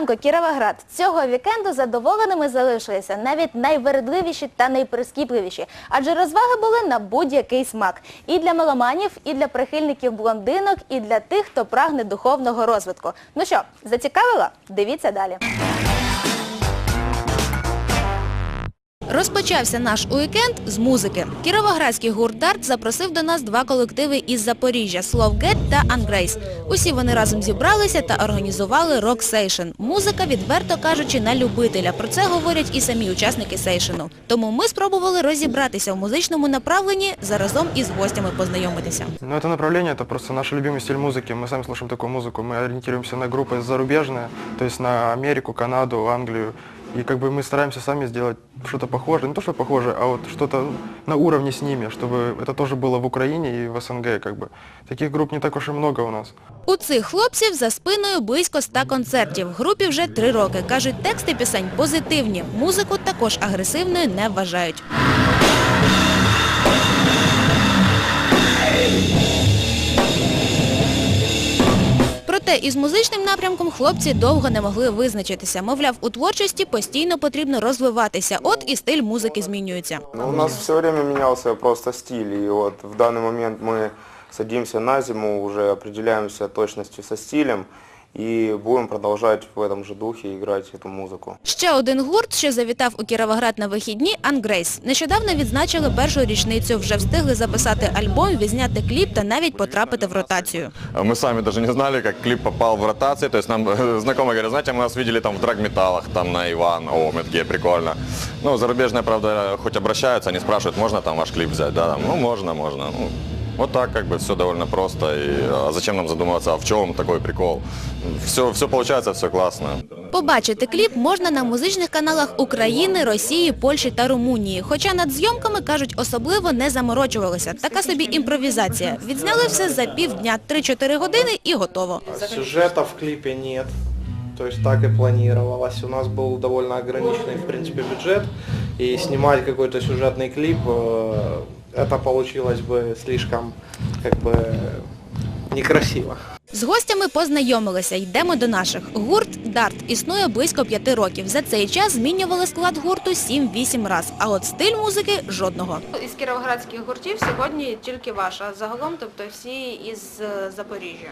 ранку, Кіровоград. Цього вікенду задоволеними залишилися навіть найвередливіші та найприскіпливіші, адже розваги були на будь-який смак. І для меломанів, і для прихильників блондинок, і для тих, хто прагне духовного розвитку. Ну що, зацікавило? Дивіться далі. Розпочався наш уікенд з музики. Кіровоградський гурт «Дарт» запросив до нас два колективи із Запоріжжя – «Словгет» та «Ангрейс». Усі вони разом зібралися та організували рок-сейшн. Музика, відверто кажучи, на любителя. Про це говорять і самі учасники сейшену. Тому ми спробували розібратися в музичному направленні, заразом із гостями познайомитися. Ну, это направление, это просто наш любимый стиль музыки. Мы сами слушаем такую музыку. Мы ориентируемся на группы зарубежные, то есть на Америку, Канаду, Англию. И как бы мы стараемся сами сделать что-то похожее, не то что похожее, а вот что-то на уровне с ними, чтобы это тоже было в Украине и в СНГ. Как бы. Таких групп не так уж и много у нас. У цих хлопців за спиною близько ста концертів. Групі вже три роки. Кажуть, тексти пісень позитивні. Музику також агресивною не вважають. Проте із музичним напрямком хлопці довго не могли визначитися. Мовляв, у творчості постійно потрібно розвиватися. От і стиль музики змінюється. Ну, у нас все время мінявся просто стиль, І от в даний момент ми садимося на зиму, вже определяємося точністю со стилем, и будем продолжать в этом же духе играть эту музыку. Ще один гурт, що завітав у Кіровоград на вихідні – «Ангрейс». Нещодавно відзначили першу річницю, вже встигли записати альбом, відзняти кліп та навіть потрапити в ротацію. Мы сами даже не знали, как клип попал в ротации. То есть нам э, знакомые говорят, знаете, мы нас видели там в драгметаллах, там на Иван. О, мы такие, прикольно. Ну, зарубежные, правда, хоть обращаются, они спрашивают, можно там ваш клип взять? Да, там, ну, можно, можно. Ну, вот так как бы все довольно просто. И, а зачем нам задумываться, а в чем такой прикол? Все, все получается, все классно. Побачити кліп можна на музичних каналах України, Росії, Польщі та Румунії. Хоча над зйомками, кажуть, особливо не заморочувалися. Така собі імпровізація. Відзняли все за півдня, 3-4 години і готово. Сюжета в клипе нет. То есть так и планировалось. У нас был довольно ограниченный, в принципе, бюджет. И снимать какой-то сюжетный клип, э, это получилось бы слишком, как бы, некрасиво. З гостями познайомилися, йдемо до наших. Гурт «Дарт» існує близько п'яти років. За цей час змінювали склад гурту 7-8 раз. А от стиль музики – жодного. Із кіровоградських гуртів сьогодні тільки ваша. Загалом, тобто всі із е, Запоріжжя.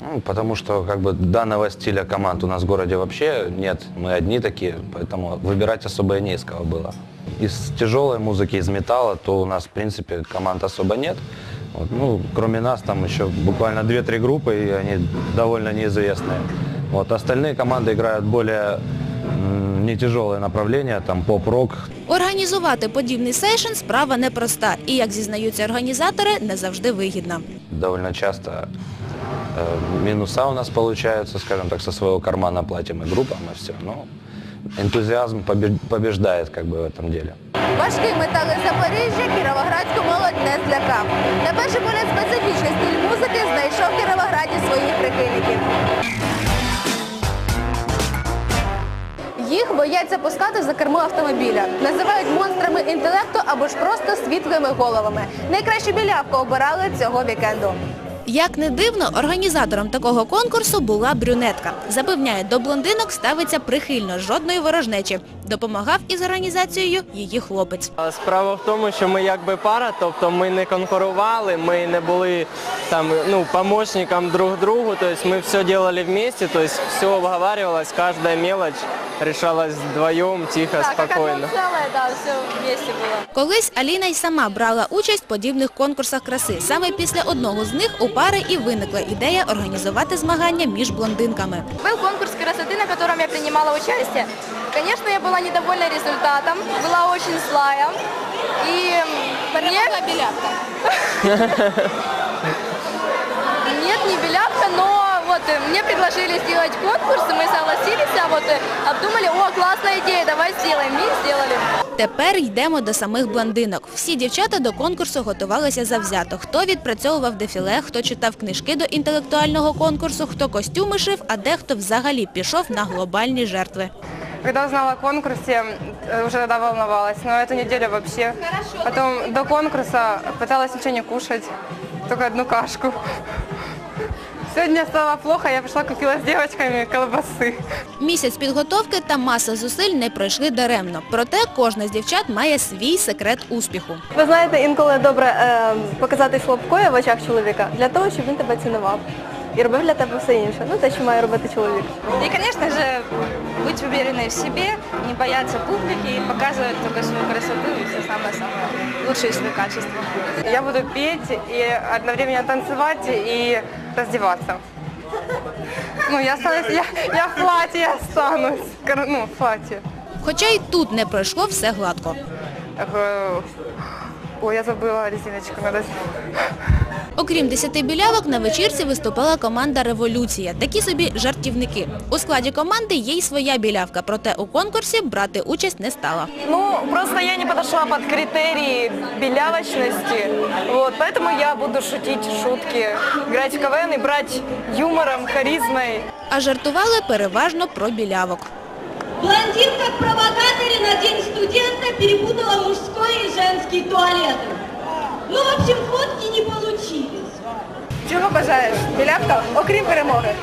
Ну, потому что как бы данного стиля команд у нас в городе вообще нет. Мы одни такие, поэтому выбирать особо и не из кого было. Из тяжелой музыки, из металла, то у нас в принципе команд особо нет. Вот, ну, кроме нас там еще буквально 2-3 группы, и они довольно неизвестные. Вот, остальные команды играют более м, не тяжелые направления, там поп-рок, Організувати подібний сейшн – справа непроста. І, як зізнаються організатори, не завжди вигідна. довольно часто э, минуса у нас получаются, скажем так, со своего кармана платим и группам, и все. Но энтузиазм побе- побеждает как бы в этом деле. Важкий метал із Запоріжжя кіровоградську молодь не злякав. На перший погляд специфічний стиль музики знайшов в Кіровограді своїх прихильників. Їх бояться пускати за кермо автомобіля. Називають монстрами інтелекту або ж просто світлими головами. Найкращу білявку обирали цього вікенду. Як не дивно, організатором такого конкурсу була брюнетка. Запевняє, до блондинок ставиться прихильно, жодної ворожнечі. Допомагав із організацією її хлопець. Справа в тому, що ми якби пара, тобто ми не конкурували, ми не були там ну помощником друг другу, тобто ми все делали вместе, тобто все обговаривалось, каждая мелочь решалась вдвоем, тихо, спокойно. да, все вместе було. Колись Аліна й сама брала участь в подібних конкурсах краси. Саме після одного з них у пари і виникла ідея організувати змагання між блондинками. Был конкурс красоты, на котором я принимала участие. Конечно, я была недовольна результатом, была очень злая. И мне... белявка. Нет, не белявка, но вот э, мне предложили сделать конкурс, и мы согласились, а вот э, обдумали, о, классная идея, давай сделаем, и сделали. Тепер йдемо до самих блондинок. Всі дівчата до конкурсу готувалися завзято. Хто відпрацьовував дефіле, хто читав книжки до інтелектуального конкурсу, хто костюми шив, а дехто взагалі пішов на глобальні жертви. Когда узнала о конкурсе, э, уже тогда волновалась, но эту неделю вообще. Потом до конкурса пыталась ничего не кушать, только одну кашку. Сегодня стало плохо, я пошла купила с девочками колбасы. Місяць підготовки та маса зусиль не пройшли даремно. Проте кожна з дівчат має свій секрет успіху. Ви знаєте, інколи добре е, показати слабкою в очах чоловіка для того, щоб він тебе цінував. І робив для тебе все інше. Ну те, що має робити чоловік. И, конечно же, быть уверенной в себе, не бояться публики и показывать только свою красоту и все самое-самое лучшие свои качества. Я буду петь и одновременно танцевать и раздеваться. Ну, я останусь, я, я в платье останусь. Кор- Ну, в платье. Хоча й тут не пройшло все гладко. Э, Ой, я забыла резиночку, надо Окрім 10 білявок, на вечірці виступала команда «Революція». Такі собі жартівники. У складі команди є й своя білявка, проте у конкурсі брати участь не стала. Ну, просто я не подошла под критерии белявочности, вот, поэтому я буду шутить шутки, играть в КВН и брать юмором, харизмой. А жартували переважно про білявок. Блондинка в провокаторе на День студента перепутала мужской и женский туалеты. Ну, в общем, фотки не получились. Бажаєш? Білявка, окрім перемоги.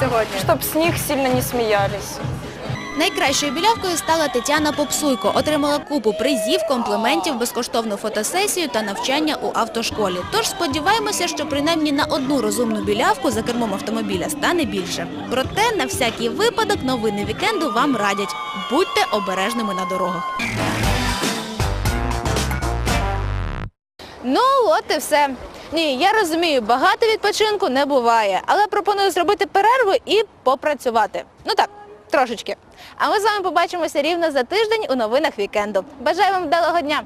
Сьогодні. Чтоб с них сильно не смеялись. Найкращою білявкою стала Тетяна Попсуйко. Отримала купу призів, компліментів, безкоштовну фотосесію та навчання у автошколі. Тож сподіваємося, що принаймні на одну розумну білявку за кермом автомобіля стане більше. Проте на всякий випадок новини вікенду вам радять. Будьте обережними на дорогах. Ну, от і все. Ні, я розумію, багато відпочинку не буває, але пропоную зробити перерву і попрацювати. Ну так, трошечки. А ми з вами побачимося рівно за тиждень у новинах вікенду. Бажаю вам вдалого дня!